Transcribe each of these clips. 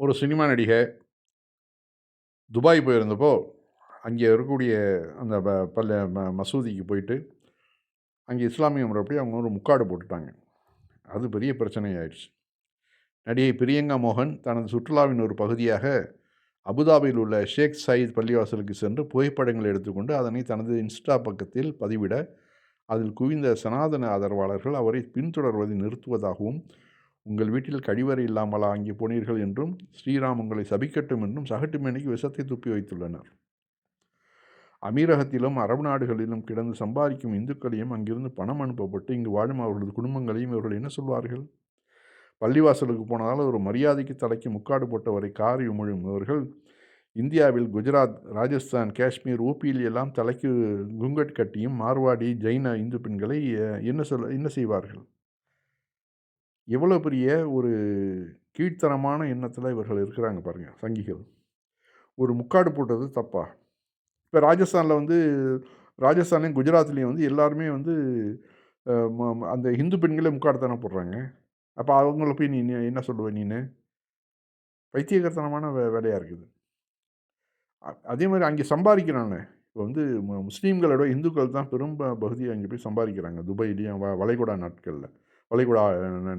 ஒரு சினிமா நடிகை துபாய் போயிருந்தப்போ அங்கே இருக்கக்கூடிய அந்த ப பல்ல ம மசூதிக்கு போயிட்டு அங்கே இஸ்லாமிய முறைப்படி அவங்க ஒரு முக்காடு போட்டுட்டாங்க. அது பெரிய பிரச்சனையாயிடுச்சு. நடிகை பிரியங்கா மோகன் தனது சுற்றுலாவின் ஒரு பகுதியாக அபுதாபியில் உள்ள ஷேக் சயீத் பள்ளிவாசலுக்கு சென்று புகைப்படங்கள் எடுத்துக்கொண்டு அதனை தனது இன்ஸ்டா பக்கத்தில் பதிவிட அதில் குவிந்த சனாதன ஆதரவாளர்கள் அவரை பின்தொடர்வதை நிறுத்துவதாகவும் உங்கள் வீட்டில் கழிவறை இல்லாமலா அங்கே போனீர்கள் என்றும் ஸ்ரீராம் உங்களை சபிக்கட்டும் என்றும் சகட்டுமேனிக்கு விஷத்தை துப்பி வைத்துள்ளனர். அமீரகத்திலும் அரபு நாடுகளிலும் கிடந்து சம்பாதிக்கும் இந்துக்களையும் அங்கிருந்து பணம் அனுப்பப்பட்டு இங்கு வாழும் அவர்களது குடும்பங்களையும் இவர்கள் என்ன சொல்வார்கள்? பள்ளிவாசலுக்கு போனதால் ஒரு மரியாதைக்கு தலைக்கு முக்காடு போட்டவரை காரி உமிழும் இவர்கள் இந்தியாவில் குஜராத் ராஜஸ்தான் காஷ்மீர் ஊபியில் எல்லாம் தலைக்கு குங்கட் கட்டியும் மார்வாடி ஜைன இந்து பெண்களை என்ன சொல்ல என்ன செய்வார்கள்? எவ்வளோ பெரிய ஒரு கீழ்த்தனமான எண்ணத்தில் இவர்கள் இருக்கிறாங்க பாருங்கள் சங்கிகள். ஒரு முக்காடு போட்டது தப்பா. இப்போ ராஜஸ்தானில் வந்து ராஜஸ்தான்லேயும் குஜராத்லேயும் வந்து எல்லாருமே வந்து அந்த ஹிந்து பெண்களே முக்காடு தானே போடுறாங்க. அப்போ அவங்கள போய் நீ என்ன சொல்லுவ நீனு? பைத்தியகர்த்தனமான வே வேலையாக இருக்குது. அதே மாதிரி அங்கே சம்பாதிக்கிறாங்க. இப்போ வந்து முஸ்லீம்களோட இந்துக்கள் தான் பெரும் பகுதியை அங்கே போய் சம்பாதிக்கிறாங்க. துபாயிலையும் வ வளைகுடா நாட்களில். வளைகுடா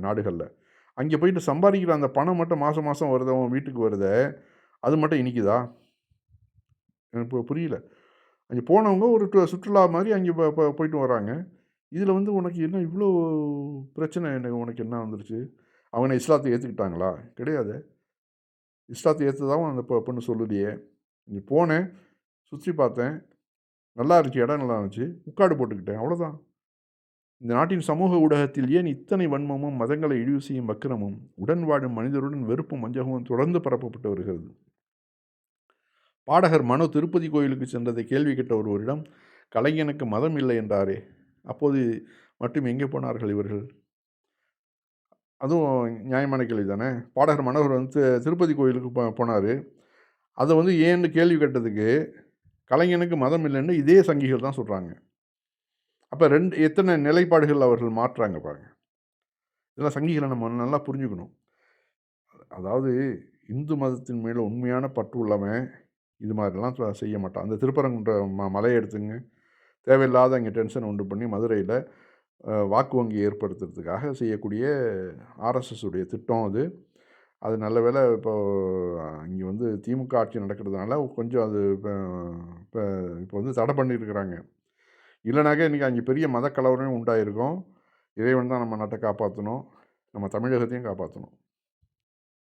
நாடுகளில். அங்கே போயிட்டு சம்பாதிக்கிற அந்த பணம் மட்டும் மாதம் மாதம் வருது அவன் வீட்டுக்கு வருத அது மட்டும் இனிக்குதா? எனக்கு புரியல. அங்கே போனவங்க ஒரு சுற்றுலா மாதிரி அங்கே போயிட்டு வராங்க. இதில் வந்து உனக்கு என்ன இவ்வளோ பிரச்சனை? எனக்கு உனக்கு என்ன வந்துருச்சு? அவங்க இஸ்லாத்தை ஏற்றுக்கிட்டாங்களா கிடையாது. இஸ்லாத்தை ஏற்றுதான் அந்த பொண்ணு சொல்லலையே. இங்கே போனேன் சுற்றி பார்த்தேன். நல்லா இருந்துச்சு இடம் நல்லா இருந்துச்சு. முக்காடு போட்டுக்கிட்டேன். அவ்வளோதான் இந்த நாட்டின் சமூக ஊடகத்தில் ஏன் இத்தனை வன்மமும் மதங்களை இழிவு செய்யும் வக்கிரமும் உடன் வாழும் மனிதருடன் வெறுப்பும் வஞ்சகமும் தொடர்ந்து பரப்பப்பட்டு வருகிறது? பாடகர் மனோ திருப்பதி கோயிலுக்கு சென்றதை கேள்வி கேட்ட ஒருவரிடம் கலைஞனுக்கு மதம் இல்லை என்றாரே அப்போது மட்டும் எங்கே போனார்கள் இவர்கள்? அதுவும் நியாயமான கேள்வி தானே. பாடகர் மனோகர் வந்து திருப்பதி கோயிலுக்கு போ போனார். அதை வந்து ஏன்னு கேள்வி கேட்டதுக்கு கலைஞனுக்கு மதம் இல்லைன்னு இதே சங்கிகள் தான் சொல்கிறாங்க அப்போ ரெண்டு எத்தனை நிலைப்பாடுகள் அவர்கள் மாற்றுறாங்க பாருங்கள் இதெல்லாம் சங்கிகளை நம்ம நல்லா புரிஞ்சுக்கணும். அதாவது இந்து மதத்தின் மேலே உண்மையான பற்று உள்ளவன் இது மாதிரிலாம் செய்ய மாட்டான். அந்த திருப்பரங்குன்ற ம மலையை எடுத்துங்க. தேவையில்லாத அங்கே டென்ஷன் உண்டு பண்ணி மதுரையில் வாக்கு வங்கி ஏற்படுத்துறதுக்காக செய்யக்கூடிய ஆர்எஸ்எஸ் உடைய திட்டம் அது. அது நல்ல வேலை இப்போ இங்கே வந்து திமுக ஆட்சி நடக்கிறதுனால கொஞ்சம் அது இப்போ இப்போ இப்போ வந்து தடை பண்ணியிருக்கிறாங்க. இல்லைனாக்கா இன்றைக்கி அங்கே பெரிய மதக்கலவரமே உண்டாயிருக்கும். இறைவன் தான் நம்ம நாட்டை காப்பாற்றணும் நம்ம தமிழகத்தையும் காப்பாற்றணும்